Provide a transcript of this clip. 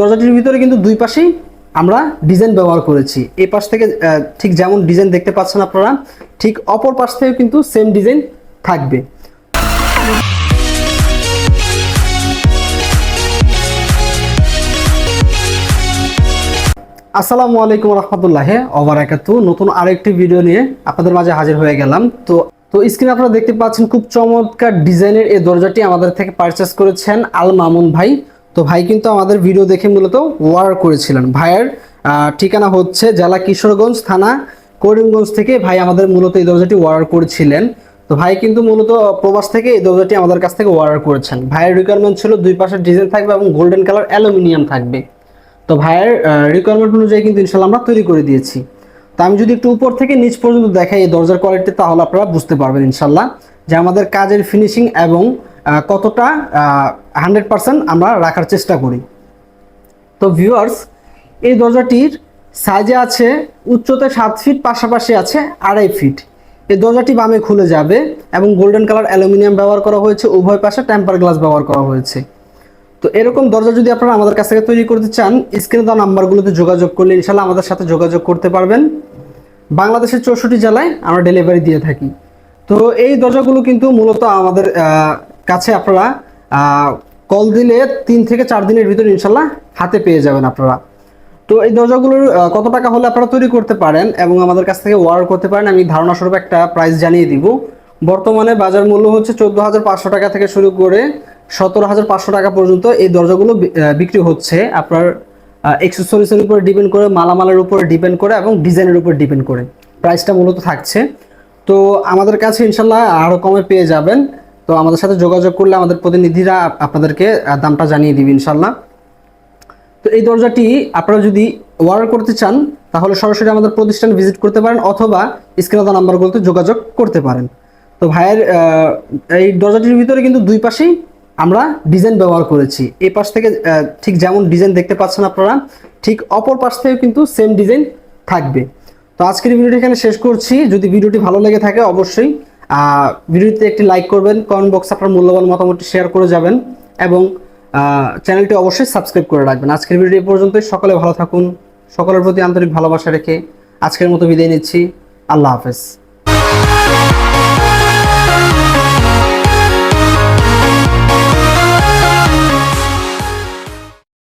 দরজাটির ভিতরে কিন্তু দুই পাশেই আমরা ডিজাইন ব্যবহার করেছি। এই পাশ থেকে ঠিক যেমন ডিজাইন দেখতে পাচ্ছেন আপনারা, ঠিক অপর পাশ থেকেও কিন্তু সেম ডিজাইন থাকবে। আসসালামু আলাইকুম রহমতুল্লাহ ওবরাকাতু নতুন আরেকটি ভিডিও নিয়ে আপনাদের মাঝে হাজির হয়ে গেলাম। তো তো স্ক্রিনে আপনারা দেখতে পাচ্ছেন, খুব চমৎকার ডিজাইনের এই দরজাটি আমাদের থেকে পারচেস করেছেন আল মামুন ভাই। তো ভাই কিন্তু আমাদের ভিডিও দেখে মূলত ওয়ার করেছিলেন। ভাইয়ের ঠিকানা হচ্ছে জেলা কিশোরগঞ্জ থানা, করিমগঞ্জ থেকে ভাই আমাদের মূলত এই দরজাটি অর্ডার করেছিলেন। তো ভাই কিন্তু মূলত প্রবাস থেকে এই দরজাটি আমাদের কাছ থেকে অর্ডার করেছেন। ভাইয়ের রিকোয়ারমেন্ট ছিল দুই পাশের ডিজাইন থাকবে এবং গোল্ডেন কালার অ্যালুমিনিয়াম থাকবে। তো ভাইয়ের রিকোয়ারমেন্ট অনুযায়ী কিন্তু ইনশাল্লাহ আমরা তৈরি করে দিয়েছি। তো আমি যদি একটু উপর থেকে নিচ পর্যন্ত দেখাই এই দরজার কোয়ালিটি তাহলে আপনারা বুঝতে পারবেন ইনশাল্লাহ যে আমাদের কাজের ফিনিশিং এবং কতটা হান্ড্রেড পার্সেন্ট আমরা রাখার চেষ্টা করি। তো ভিউয়ার্স এই দরজাটির সাইজে আছে উচ্চতা সাত ফিট পাশাপাশি আছে আড়াই ফিট এই দরজাটি বামে খুলে যাবে এবং গোল্ডেন কালার অ্যালুমিনিয়াম ব্যবহার করা হয়েছে, উভয় পাশে টেম্পার গ্লাস ব্যবহার করা হয়েছে। তো এরকম দরজা যদি আপনারা আমাদের কাছ থেকে তৈরি করতে চান স্ক্রিনে দেওয়া নাম্বারগুলোতে যোগাযোগ করলে ইনশাল্লাহ আমাদের সাথে যোগাযোগ করতে পারবেন। বাংলাদেশের চৌষট্টি জেলায় আমরা ডেলিভারি দিয়ে থাকি। তো এই দরজাগুলো কিন্তু মূলত আমাদের কাছে আপনারা কল দিলে তিন থেকে চার দিনের ভিতরে ইনশাল্লাহ হাতে পেয়ে যাবেন আপনারা। তো এই দরজাগুলোর কত টাকা হলে আপনারা তৈরি করতে পারেন এবং আমাদের কাছ থেকে অর্ডার করতে পারেন, আমি ধারণা স্বরূপ একটা প্রাইস জানিয়ে দিব। বর্তমানে বাজার মূল্য হচ্ছে চোদ্দ হাজার পাঁচশো টাকা থেকে শুরু করে সতেরো হাজার পাঁচশো টাকা পর্যন্ত এই দরজাগুলো বিক্রি হচ্ছে। আপনার এক্সেসরিজের উপর ডিপেন্ড করে, মালামালের উপর ডিপেন্ড করে এবং ডিজাইনের উপর ডিপেন্ড করে। প্রাইসটা মূলত থাকছে। তো আমাদের কাছে ইনশাল্লাহ আরও কমে পেয়ে যাবেন। তো আমাদের সাথে যোগাযোগ করলে আমাদের প্রতিনিধিরা আপনাদেরকে দামটা জানিয়ে দিবে ইনশাল্লাহ তো এই দরজাটি আপনারা যদি অর্ডার করতে চান, তাহলে সরাসরি আমাদের প্রতিষ্ঠান ভিজিট করতে পারেন অথবা স্ক্রিনে দেওয়া নাম্বারগুলোতে যোগাযোগ করতে পারেন। তো ভাইয়ের এই দরজাটির ভিতরে কিন্তু দুই পাশেই আমরা ডিজাইন ব্যবহার করেছি। এই পাশ থেকে ঠিক যেমন ডিজাইন দেখতে পাচ্ছেন আপনারা, ঠিক অপর পাশ থেকেও কিন্তু সেম ডিজাইন থাকবে। তো আজকের ভিডিওটি এখানে শেষ করছি। যদি ভিডিওটি ভালো লেগে থাকে, অবশ্যই ভিডিওতে একটি লাইক করবেন কমেন্ট বক্সে আপনার মূল্যবান মতামতটি শেয়ার করে যাবেন এবং চ্যানেলটি অবশ্যই সাবস্ক্রাইব করে রাখবেন। আজকের ভিডিও এই পর্যন্তই। সকলে ভালো থাকুন, সকলের প্রতি আন্তরিক ভালোবাসা রেখে আজকের মতো বিদায় নিচ্ছি। আল্লাহ হাফেজ।